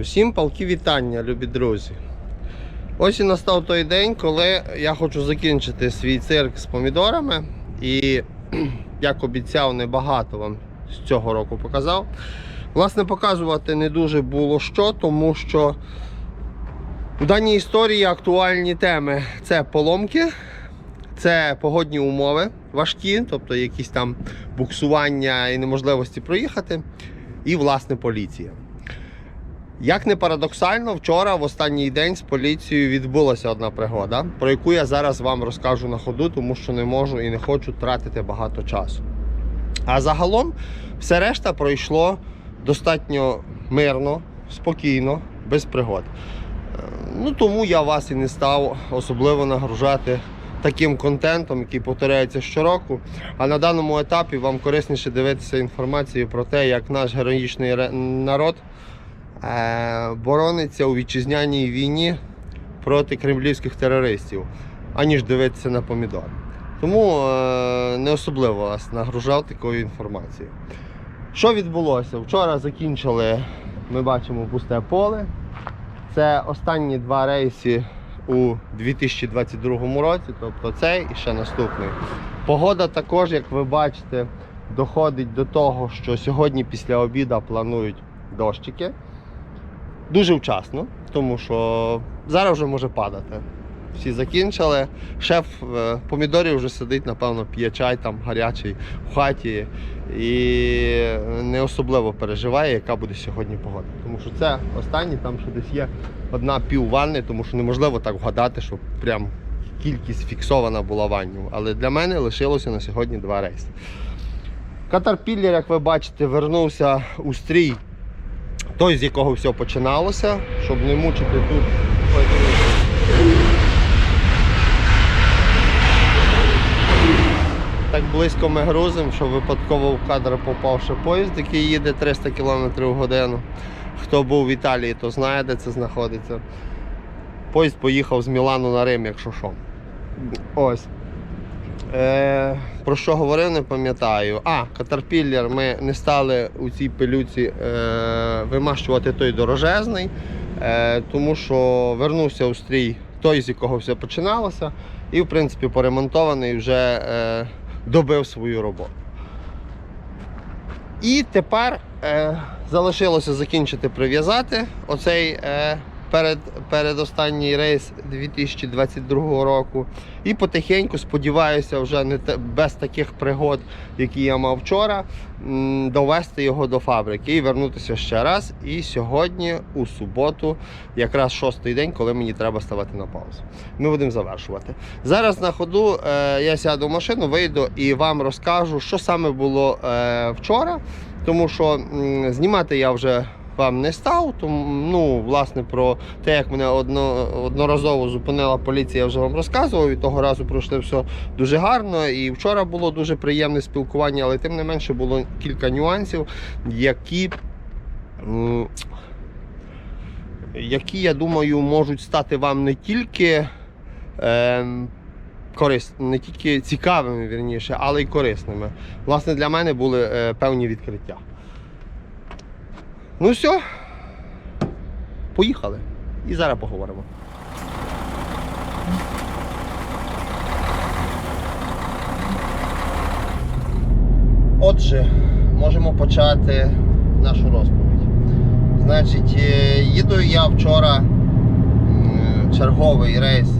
Усім палки вітання, любі друзі. Ось і настав той день, коли я хочу закінчити свій цирк з помідорами. І, як обіцяв, небагато вам з цього року показав. Власне, показувати не дуже було що, тому що в даній історії актуальні теми це поломки, це погодні умови важкі, тобто якісь там буксування і неможливості проїхати, і власне поліція. Як не парадоксально, вчора, в останній день, з поліцією відбулася одна пригода, про яку я зараз вам розкажу на ходу, тому що не можу і не хочу тратити багато часу. А загалом, все решта пройшло достатньо мирно, спокійно, без пригод. Е, Ну тому я вас і не став особливо нагружати таким контентом, який повторяється щороку. А на даному етапі вам корисніше дивитися інформацію про те, як наш героїчний народ борониться у вітчизняній війні проти кремлівських терористів, аніж дивитися на помідор. Тому е, не особливо вас нагружав такою інформацією. Що відбулося? Вчора закінчили, ми бачимо пусте поле. Це останні два рейси у 2022 році, тобто цей і ще наступний. Погода також, як ви бачите, доходить до того, що сьогодні після обіду планують дощики. Дуже вчасно, тому що зараз вже може падати. Всі закінчили. Шеф е, помідорів вже сидить, напевно, п'є чай там гарячий в хаті і не особливо переживає, яка буде сьогодні погода. Тому що це останнє, там ще десь є одна пів ванни, тому що неможливо так вгадати, щоб прям кількість фіксована була ваннів. Але для мене лишилося на сьогодні два рейси. Катарпіллер, як ви бачите, вернувся у стрій, той, з якого все починалося, щоб не мучити тут. Так близько ми грузимо, що випадково в кадр попав ще поїзд, який їде 300 км в годину. Хто був в Італії, то знає, де це знаходиться. Поїзд поїхав з Мілану на Рим, якщо що. Ось. Е, про що говорив, не пам'ятаю. А, Катерпіллер ми не стали у цій пилюці е, вимащувати той дорожезний, е, тому що вернувся у стрій той, з якого все починалося, і в принципі поремонтований вже е, добив свою роботу. І тепер е, залишилося закінчити прив'язати оцей е, перед, передостанній рейс 2022 року. І потихеньку, сподіваюся, вже не те- без таких пригод, які я мав вчора, довести його до фабрики і вернутися ще раз. І сьогодні, у суботу, якраз шостий день, коли мені треба ставати на паузу. Ми будемо завершувати. Зараз на ходу е, я сяду в машину, вийду і вам розкажу, що саме було е, вчора. Тому що м, знімати я вже вам не став. Тому, ну, власне, про те, як мене одно, одноразово зупинила поліція, я вже вам розказував. І того разу пройшли все дуже гарно. І вчора було дуже приємне спілкування, але тим не менше було кілька нюансів, які. Які, я думаю, можуть стати вам не тільки ем, корис... не тільки цікавими, вірніше, але й корисними. Власне, для мене були е, певні відкриття. Ну все, поїхали. І зараз поговоримо. Отже, можемо почати нашу розповідь. Значить, е, їду я вчора черговий рейс,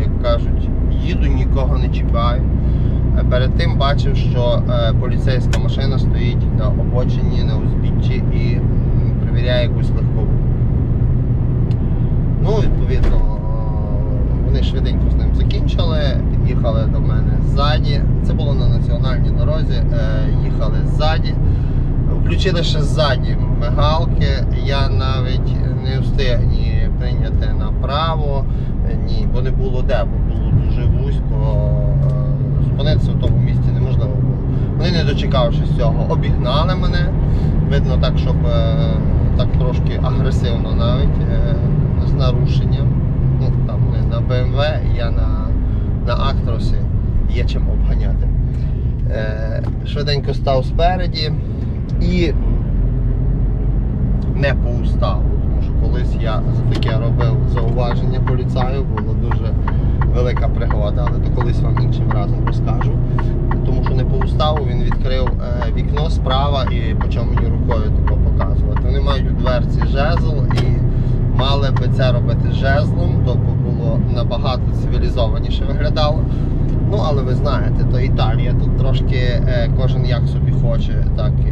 як кажуть, їду, нікого не чіпаю. Е, Перед тим бачив, що е, поліцейська машина стоїть на обочині, на узбіччі і перевіряє якусь легкову. Ну, відповідно, вони швиденько з ним закінчили, під'їхали до мене ззаді. Це було на національній дорозі, е, їхали ззаді. Включили ще ззаді мигалки. Я навіть не встиг ні прийняти направо, ні, бо не було де, бо було дуже вузько. Зупинитися в тому місці неможливо було. Вони, не дочекавшись цього, обігнали мене. Видно так, щоб е, так трошки агресивно навіть е, з нарушенням. Ну, там не на BMW, я на, на Актросі є чим обганяти. Е, швиденько став спереді і не по уставу. Тому що колись я за таке робив зауваження поліцаю, була дуже велика пригода, але то колись вам іншим разом розкажу. Не по уставу він відкрив е, вікно справа і почав мені рукою тако показувати. Вони мають у дверці жезл і мали би це робити жезлом, то було набагато цивілізованіше виглядало. Ну, але ви знаєте, то Італія, тут трошки е, кожен як собі хоче, так і,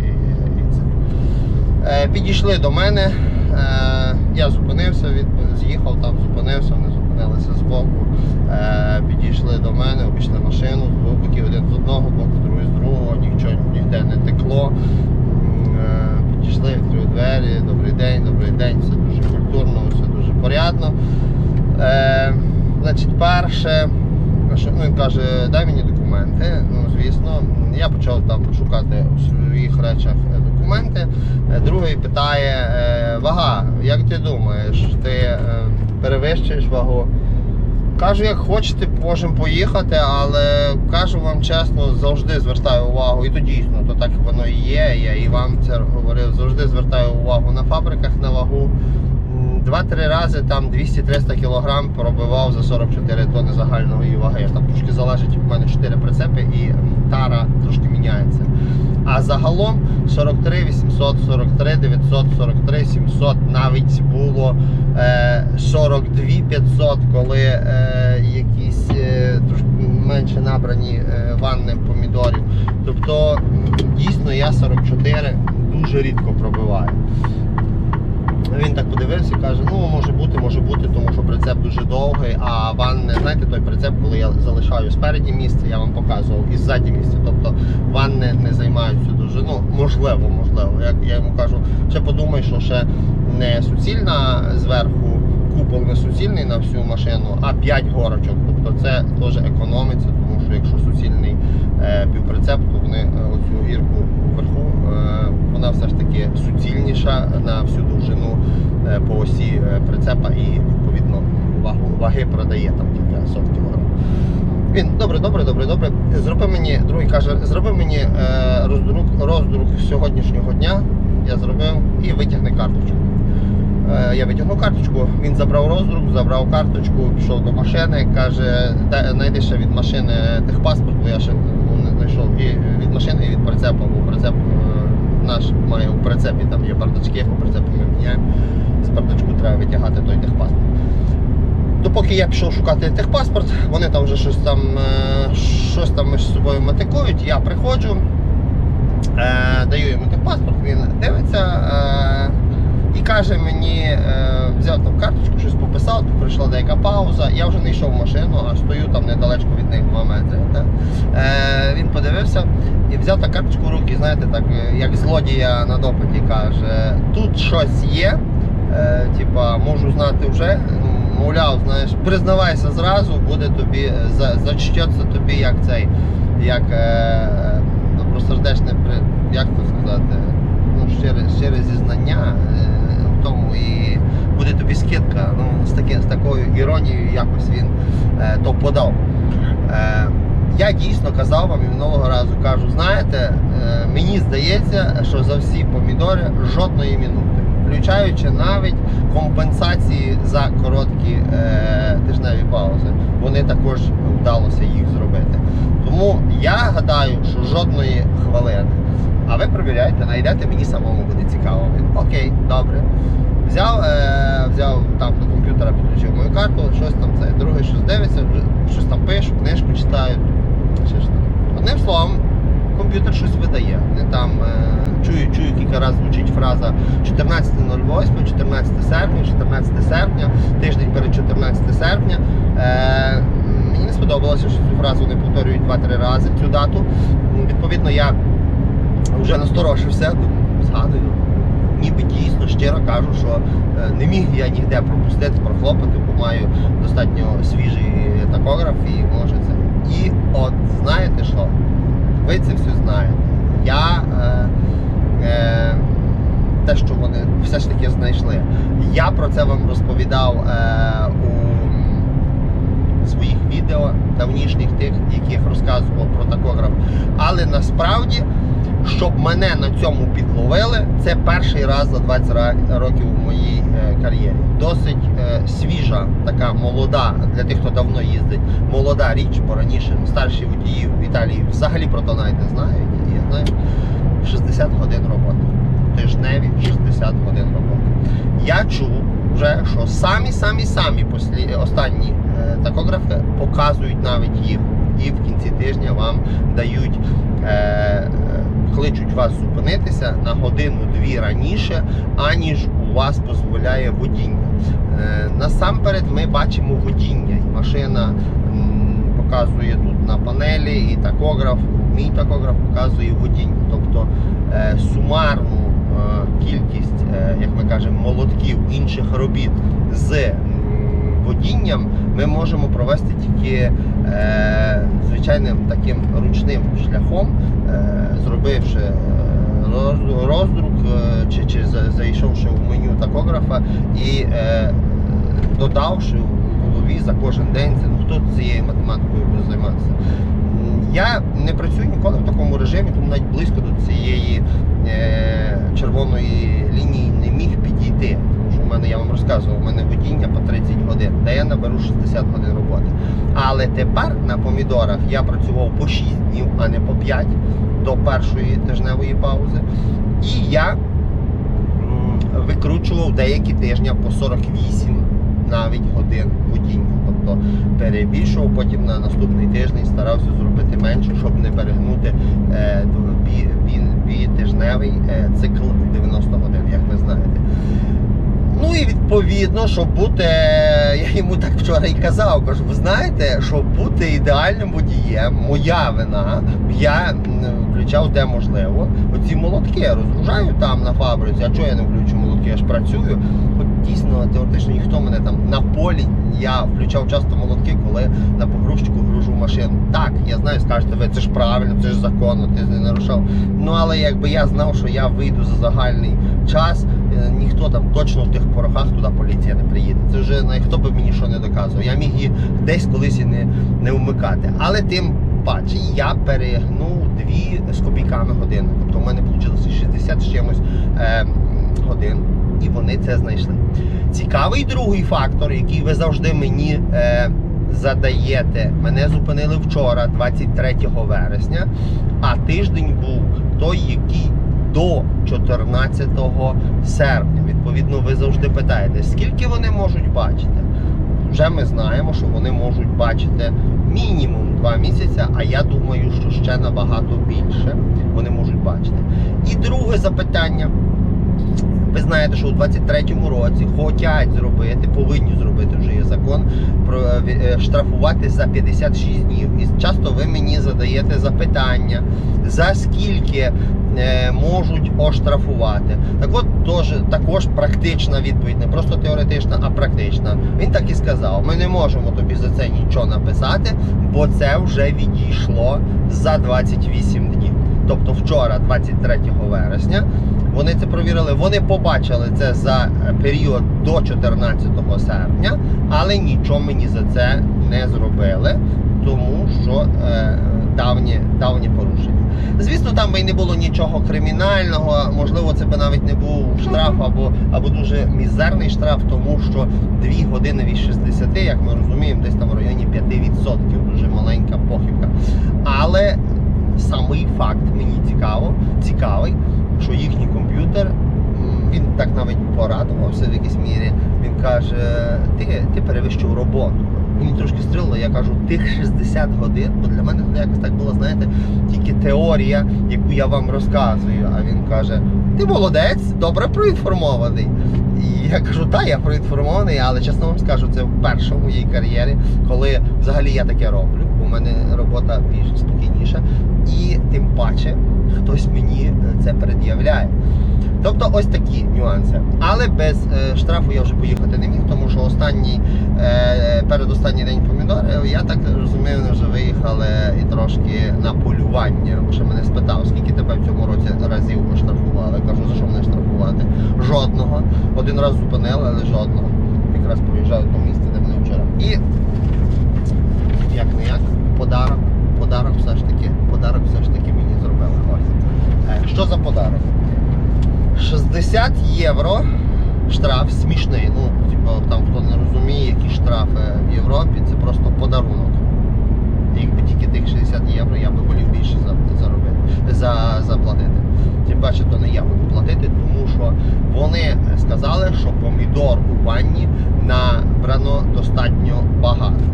і це. Е, підійшли до мене, я зупинився, з'їхав там, зупинився, зупинилися з боку. Е, підійшли до мене, обійшли машину з двох боків, один з одного боку, другий з другого, нічого ніде не текло. Е, підійшли, відкрив двері, добрий день, добрий день, все дуже культурно, все дуже порядно. Е, значить, перше, що, ну, він каже, дай мені документи. Ну, звісно, я почав там шукати у своїх речах е, документи. Другий питає, вага, як ти думаєш, ти перевищуєш вагу? Кажу, як хочете, можемо поїхати, але кажу вам чесно, завжди звертаю увагу, і то дійсно, то так воно і є. Я і вам це говорив, завжди звертаю увагу на фабриках на вагу. Два-три рази там 200-300 кг пробивав за 44 тонни загальної ваги. Там трошки залежить, у мене 4 прицепи і тара трошки міняється. А загалом 43 800, 43 900, 43 700, навіть було е, 42 500, коли е, якісь е, трошки менше набрані е, ванни помідорів. Тобто дійсно я 44 дуже рідко пробиваю. Він так подивився і каже, ну може бути, може бути, тому що прицеп дуже довгий, а ванни, знаєте, той прицеп, коли я залишаю спереді місце, я вам показував, і ззаді місце. Тобто ванни не займаються дуже. Ну, можливо, можливо. Як я йому кажу, ще подумай, що ще не суцільна зверху, купол не суцільний на всю машину, а 5 горочок. Тобто це теж економиться, тому що якщо суцільний е, півприцеп, то вони е, оцю гірку вверху, е, вона все ж таки суцільніша на всю довжину е, по осі е, прицепа і відповідно вагу, ваги продає там кілька сот. Він добре, добре, добре, добре. Зроби мені, другий каже, зроби мені е, роздрук, роздрук сьогоднішнього дня. Я зробив і витягни карточку. Е, Я витягнув карточку, він забрав роздрук, забрав карточку, пішов до машини, каже, «Дай- знайди ще від машини техпаспорт, бо я ще ну, не знайшов і від машини, і від прицепа, бо прицеп е, наш має у прицепі, там є бардачки, по прицепі ми міняємо. З бардачку треба витягати той техпаспорт. Допоки я пішов шукати техпаспорт, вони там вже щось там, е, щось там між собою матикують, я приходжу, е, даю йому техпаспорт, він дивиться е, каже мені, е, взяв там карточку, щось пописав, прийшла деяка пауза, я вже не йшов в машину, а стою там недалечко від них 2 метри. Е, він подивився і взяв та карточку в руки, знаєте, так, е, як злодія на допиті каже, тут щось є, типа, можу знати вже. ну, Мовляв, знаєш, признавайся зразу, буде тобі, за, зачтеться тобі як цей, як е, добросердечне, при- як то сказати, ну, щире, щире зізнання тому і буде тобі скидка. Ну, з, таки, з такою іронією якось він е, то подав. Е, я дійсно казав вам і минулого разу кажу, знаєте, е, мені здається, що за всі помідори жодної минути, включаючи навіть компенсації за короткі е, тижневі паузи. Вони також вдалося їх зробити. Тому я гадаю, що жодної хвилини. А ви перевіряйте, знайдете, мені самому буде цікаво. Він, Окей, добре. Взяв, е, взяв там до комп'ютера, підключив мою карту, щось там це. Другий щось дивиться, щось там пишу, книжку читаю. Одним словом, комп'ютер щось видає. Не там е, чую, чую кілька разів звучить фраза 14.08, 14 серпня, 14 серпня, тиждень перед 14 серпня. Е, мені не сподобалося, що цю фразу не повторюють 2-3 рази цю дату. Відповідно, я вже насторожився, згадую. Ніби дійсно щиро кажу, що е, не міг я ніде пропустити, прохлопати, бо маю достатньо свіжий такограф і може це. І от знаєте що? Ви це все знаєте. Я е, е, те, що вони все ж таки знайшли. Я про це вам розповідав е, у відео давнішніх тих, яких розказував про такограф. Але насправді щоб мене на цьому підловили, це перший раз за 20 років в моїй е, кар'єрі. Досить е, свіжа, така молода, для тих, хто давно їздить, молода річ, бо раніше старші водії в Італії взагалі про навіть не знають. Я знаю, 60 годин роботи. Тижневі 60 годин роботи. Я чув вже, що самі самі самі послі... останні е, такографи показують навіть їх, і в кінці тижня вам дають, е, е, кличуть вас зупинитися на годину-дві раніше, аніж у вас дозволяє водіння. Е, насамперед ми бачимо водіння. Машина показує тут на панелі, і такограф, мій такограф показує водіння. Тобто е, сумарну е, кількість, е, як ми кажемо, молотків інших робіт з водінням ми можемо провести тільки е, звичайним таким ручним шляхом, е, зробивши е, роздрук е, чи, чи зайшовши в меню такографа і е, додавши в голові за кожен день це ну хто цією математикою буде займатися. Я не працюю ніколи в такому режимі, тому навіть близько до цієї е, червоної лінії не міг підійти. Тому що в мене, я вам розказував, у мене водіння по 30 годин, де я наберу 60 годин роботи. Але тепер на помідорах я працював по 6 днів, а не по 5 до першої тижневої паузи. І я викручував деякі тижні по 48 навіть годин водіння. Тобто перебільшував потім на наступний тиждень, старався зробити менше, щоб не перегнути е, бі, бі, бітижневий е, цикл 90 годин, як ви знаєте. Ну і відповідно, щоб бути, я йому так вчора і казав, кажу, ви знаєте, щоб бути ідеальним водієм, моя вина, я включав де можливо. Оці молотки я розгружаю там на фабриці, а чого я не включу молотки, я ж працюю. Хоч дійсно теоретично ніхто мене там на полі, я включав часто молотки, коли на погрузчику гружу машину. Так, я знаю, скажете, ви це ж правильно, це ж законно, ти не нарушав. Ну але якби я знав, що я вийду за загальний час, е, ніхто там точно в тих порохах туди поліція не приїде. Це вже ну, хто би мені що не доказував. Я міг її десь колись і не, не вмикати. Але тим паче я перегнув дві з копійками години. Тобто в мене вийшло 60 з чимось е, годин, і вони це знайшли. Цікавий другий фактор, який ви завжди мені е, задаєте. Мене зупинили вчора, 23 вересня, а тиждень був той, який до 14 серпня. Відповідно, ви завжди питаєте, скільки вони можуть бачити. Вже ми знаємо, що вони можуть бачити мінімум 2 місяці, а я думаю, що ще набагато більше вони можуть бачити. І друге запитання. Ви знаєте, що у 23-му році хочуть зробити, повинні зробити вже є закон про е, е, штрафувати за 56 днів. І часто ви мені задаєте запитання, за скільки е, можуть оштрафувати. Так от тож, також практична відповідь, не просто теоретична, а практична. Він так і сказав: ми не можемо тобі за це нічого написати, бо це вже відійшло за 28 днів. Тобто вчора, 23 вересня, вони це провірили. Вони побачили це за е, період до 14 серпня, але нічого мені за це не зробили, тому що е, давнє, давнє порушення. Звісно, там би й не було нічого кримінального, можливо, це би навіть не був штраф або, або дуже мізерний штраф, тому що 2 години від 60, як ми розуміємо, десь там в районі 5%, дуже маленька похибка. Але самий факт мені цікаво, цікавий, що їхній комп'ютер, він так навіть порадувався в якійсь мірі. Він каже: ти, ти перевищив роботу. Мені трошки стрілило, я кажу, тих 60 годин, бо для мене це якось так було, знаєте, тільки теорія, яку я вам розказую. А він каже: ти молодець, добре проінформований. І я кажу, так, я проінформований, але чесно вам скажу, це вперше в моїй кар'єрі, коли взагалі я таке роблю. У мене робота більш спокійніша. І тим паче хтось мені е, це пред'являє. Тобто ось такі нюанси. Але без е, штрафу я вже поїхати не міг, тому що останній, е, передостанній день помідорів, я так розумію, вони вже виїхали і трошки на полювання. Бо ще мене спитав, скільки тебе в цьому році разів оштрафували. Кажу, за що мене штрафувати? Жодного. Один раз зупинили, але жодного. Якраз проїжджав до місця, де мене вчора. І як не як, подарок, подарок все ж таки, подарок все ж таки мені зробили. Ось. Е, що за подарок? 60 євро штраф смішний. Ну, типу, там хто не розуміє, які штрафи в Європі, це просто подарунок. Якби тільки тих 60 євро, я би волів більше заробити, за, заплатити. Тим паче, то не я буду платити, тому що вони сказали, що помідор у ванні набрано достатньо багато.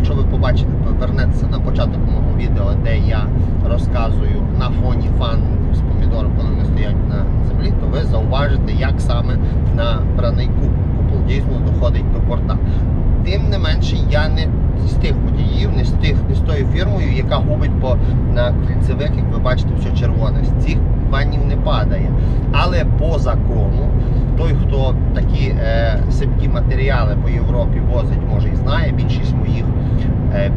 Якщо ви побачите, повернетеся на початок мого відео, де я розказую на фоні фан з помідором, коли вони стоять на землі, то ви зауважите, як саме набраний купол. Купол дійсно доходить до порта. Тим не менше, я не з тих водіїв, не з тих, не з тою фірмою, яка губить по на кільцевих, як ви бачите, все червоне. З цих ваннів не падає. Але по закону, той, хто такі е, сипкі матеріали по Європі возить, може і знає. Більшість моїх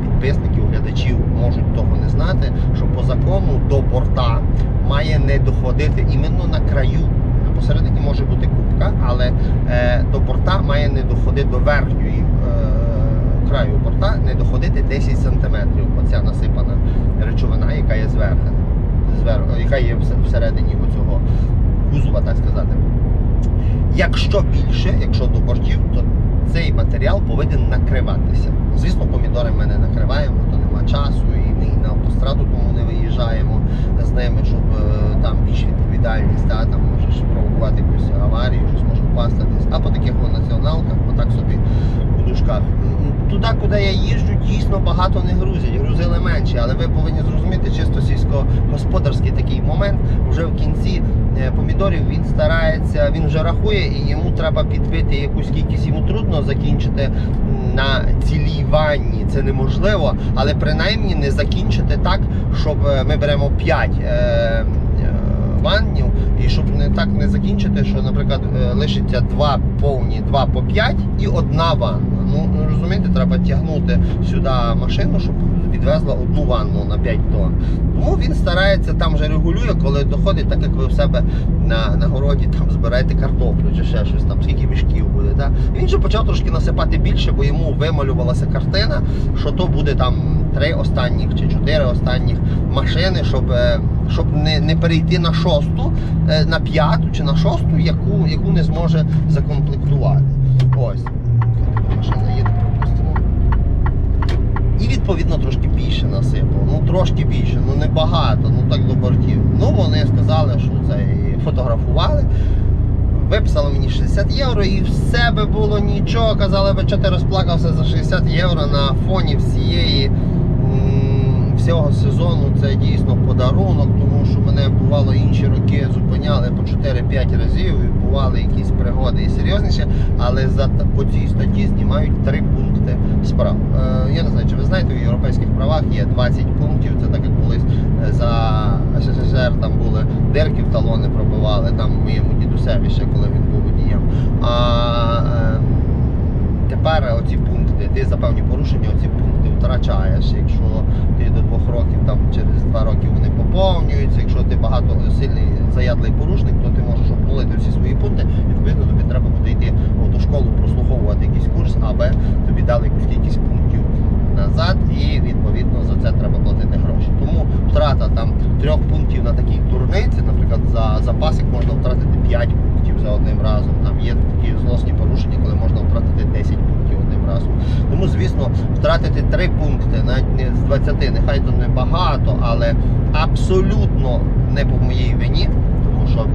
підписників, глядачів можуть того не знати, що по закону до борта має не доходити іменно на краю. Посередині може бути кубка, але е, до борта має не доходити до верхньої е, краю борта, не доходити 10 см. Оця насипана речовина, яка є зверху, зверху яка є всередині оцього кузова, так сказати. Якщо більше, якщо до бортів, то цей матеріал повинен накриватися. Звісно, помідори ми не накриваємо, то нема часу, і ми на автостраду тому не виїжджаємо з ними, щоб е, там більш відповідальність, та, там можеш провокувати якусь аварію, щось може впасти десь. А по таких націоналках, отак собі у дужках. Туди, куди я їжджу, дійсно багато не грузять, грузили менше, але ви повинні зрозуміти чисто сільськогосподарський такий момент. Вже в кінці помідорів він старається, він вже рахує і йому треба підбити якусь кількість, йому трудно закінчити на цілій ванні. Це неможливо, але принаймні не закінчити так, щоб е, ми беремо 5 е, е, ваннів, і щоб не так не закінчити, що, наприклад, лишиться два повні, два по 5 і одна ванна. Розумієте, треба тягнути сюди машину, щоб відвезла одну ванну на 5 тонн. Тому він старається там вже регулює, коли доходить, так як ви в себе на, на городі там збираєте картоплю чи ще щось там, скільки мішків буде. Та? Він же почав трошки насипати більше, бо йому вималювалася картина, що то буде там три останніх чи чотири останніх машини, щоб, е, щоб не, не перейти на шосту, е, на п'яту чи на шосту, яку, яку не зможе закомплектувати. Ось. Машина їде. І відповідно трошки більше насипав. Ну трошки більше, ну не багато, ну так до бортів. Ну вони сказали, що це фотографували. Виписали мені 60 євро і все би було нічого. Казали би, що ти розплакався за 60 євро на фоні всієї всього сезону. Це дійсно подарунок, тому що мене бувало інші роки зупиняли по 4-5 разів, і бували якісь пригоди і серйозніше, але за по цій статті знімають 3 пункти справ. Е, я не знаю, чи ви знаєте, в європейських правах є 20 пунктів. Це так як колись е, за СССР там були дирки в талони пробивали, там моєму дідусеві ще коли він був водієм. А е, тепер оці пункти, ти за певні порушення оці пункти втрачаєш. Якщо ти до двох років, там через два роки вони поповнюються. Якщо ти багато сильний заядлий порушник, то ти можеш обнулити всі свої пункти. Відповідно, тобі треба буде йти в автошколу, прослуховувати якийсь курс, аби тобі дали якусь кількість пунктів назад, і відповідно за це треба платити гроші. Тому втрата там трьох пунктів на такій турниці, наприклад, за запасик можна втратити 5 пунктів за одним разом. Там є такі злосні порушення, коли можна втратити 10 пунктів разом. Тому, звісно, втратити 3 пункти, навіть не з 20, нехай то не багато, але абсолютно не по моїй вині, тому що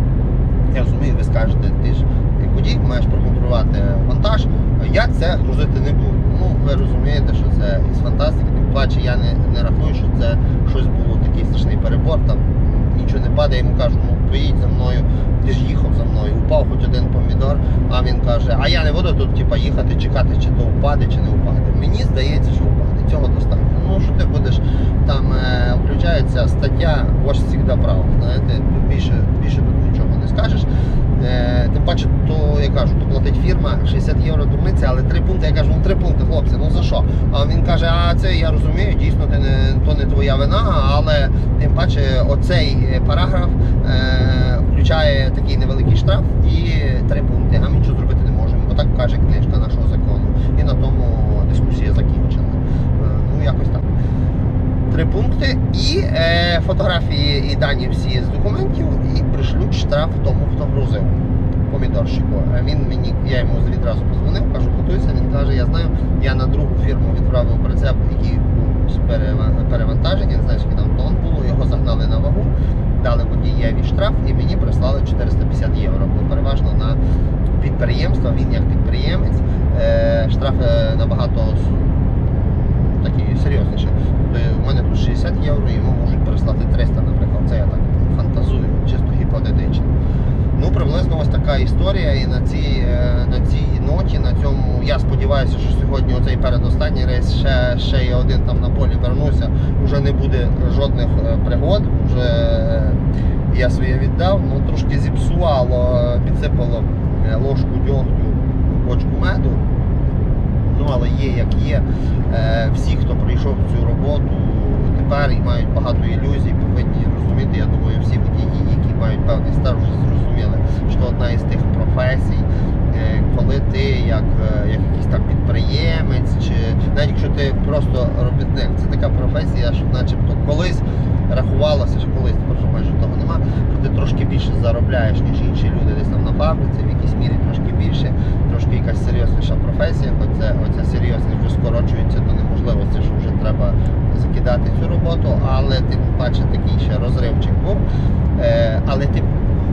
я розумію, ви скажете, ти ж як водій маєш проконтролювати вантаж. Я це грузити не буду. Ну, ви розумієте, що це із фантастики. Тим паче я не, не рахую, що це щось було такий страшний перебор. Там нічого не падає, я йому кажу, ну поїдь за мною, ти ж їхав за мною, упав хоч один помідор, а він каже, а я не буду тут типа, їхати, чекати, чи то впаде, чи не впаде. Мені здається, що впаде. Цього достатньо. Ну що ти будеш там е, включається стаття «Вождь завжди прав. Знаєте, більше, більше тут нічого не скажеш. Е, тим паче, то я кажу, то платить фірма 60 євро дурниця, але три пункти. Я кажу, ну три пункти, хлопці, ну за що? А він каже, а це я розумію, дійсно ти не то не твоя вина, але тим паче оцей е, параграф е, включає такий невеликий штраф і три пункти. А ми нічого зробити не можемо, бо так каже книжка нашого закону. І на тому дискусія закінчена. Е, ну якось так. Три пункти. і е, фотографії і дані всі з документів, і пришлють штраф тому, хто грузив помідорщику. Він мені, я йому відразу позвонив, кажу, готуйся. Він каже, я знаю, я на другу фірму відправив прицеп, який був з перевантаження, не знаю, скільки там тонн було, його загнали на вагу, дали водієві штраф і мені прислали 450 євро. Бо переважно на підприємства, він як підприємець, е, штраф е, набагато с- такий серйозніший. Тобто у мене тут 60 євро, йому можуть переслати 300, наприклад. Це я так фантазую, чисто гіпотетично. Ну, приблизно ось така історія. І на цій, е, на цій ноті, на цьому, я сподіваюся, що сьогодні оцей передостанній рейс ще, ще є один там на полі вернуся. Вже не буде жодних е, пригод. Вже я своє віддав, ну трошки зіпсувало, підсипало ложку дьогтю бочку меду. Ну, але є як є. Е, Всі, хто прийшов цю роботу тепер і мають багато ілюзій, повинні розуміти. Я думаю, всі водії, які мають певний стаж, вже зрозуміли, що одна із тих професій, е, коли ти як, е, як якийсь там підприємець, чи навіть якщо ти просто робітник, це така професія, що начебто колись рахувалося, що колись тепер вже майже того нема, що ти трошки більше заробляєш, ніж інші люди десь там на фабриці, в якійсь мірі трошки більше, трошки якась серйозніша професія, хоч це оця серйозність вже скорочується до неможливості, що вже треба закидати цю роботу, але тим паче такий ще розривчик був. Е, але ти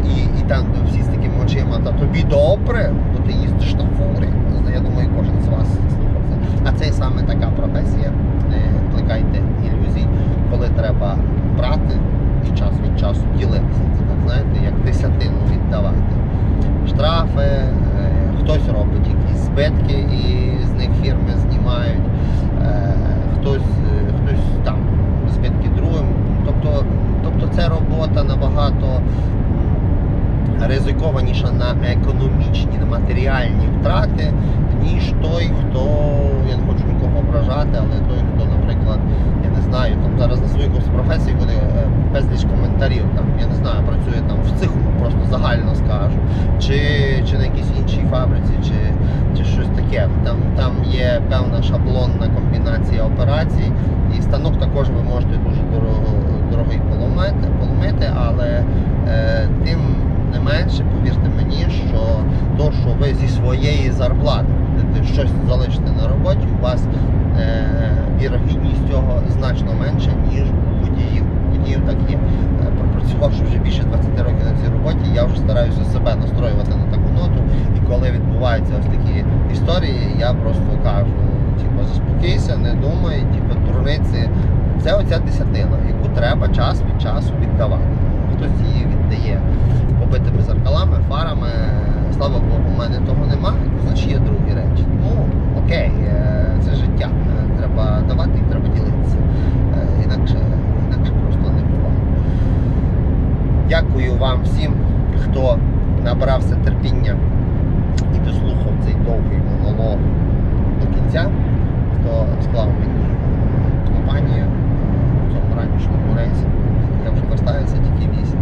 і, і там всі з такими очима, та тобі добре, бо ти їздиш на фурі. Я думаю, кожен з вас слухав це. А це саме така професія. Не плекайте ілюзій, коли треба брати і час від часу ділитися. Це так знаєте, як десятину віддавати. Штрафи, хтось робить якісь збитки і з них фірми знімають, е, хтось, е, хтось там збитки другим. Тобто, тобто це робота набагато ризикованіша на економічні, на матеріальні втрати, ніж той, хто, я не хочу нікого ображати, але той, хто, наприклад, я не знаю, там зараз на своїй якусь професії буде безліч коментарів, там, я не знаю, працює там в цеху, просто загально скажу, чи, чи на якійсь іншій фабриці, чи, чи щось таке. Там, там є певна шаблонна комбінація операцій, і станок також ви можете дуже дорого, дорогий поломити, поломити, але е, тим не менше, повірте мені, що то, що ви зі своєї зарплати будете щось залишити на роботі, у вас е, вірогідність цього значно менша, ніж у водіїв. У водіїв так є. Пропрацювавши вже більше 20 років на цій роботі, я вже стараюся себе настроювати на таку ноту. І коли відбуваються ось такі історії, я просто кажу, типу, заспокійся, не думай, типу, дурниці. Це оця десятина, яку треба час від часу віддавати. Хтось її віддає побитими зеркалами, фарами. Слава Богу, у мене того немає, значить є другі речі. Ну, окей, е, це життя. Е, Треба давати і треба ділитися. Е, Інакше, інакше просто не буває. Дякую вам всім, хто набрався терпіння і дослухав цей довгий монолог до кінця, хто склав мені компанію в цьому ранішньому рейсі. Я вже вертаюся тільки 8,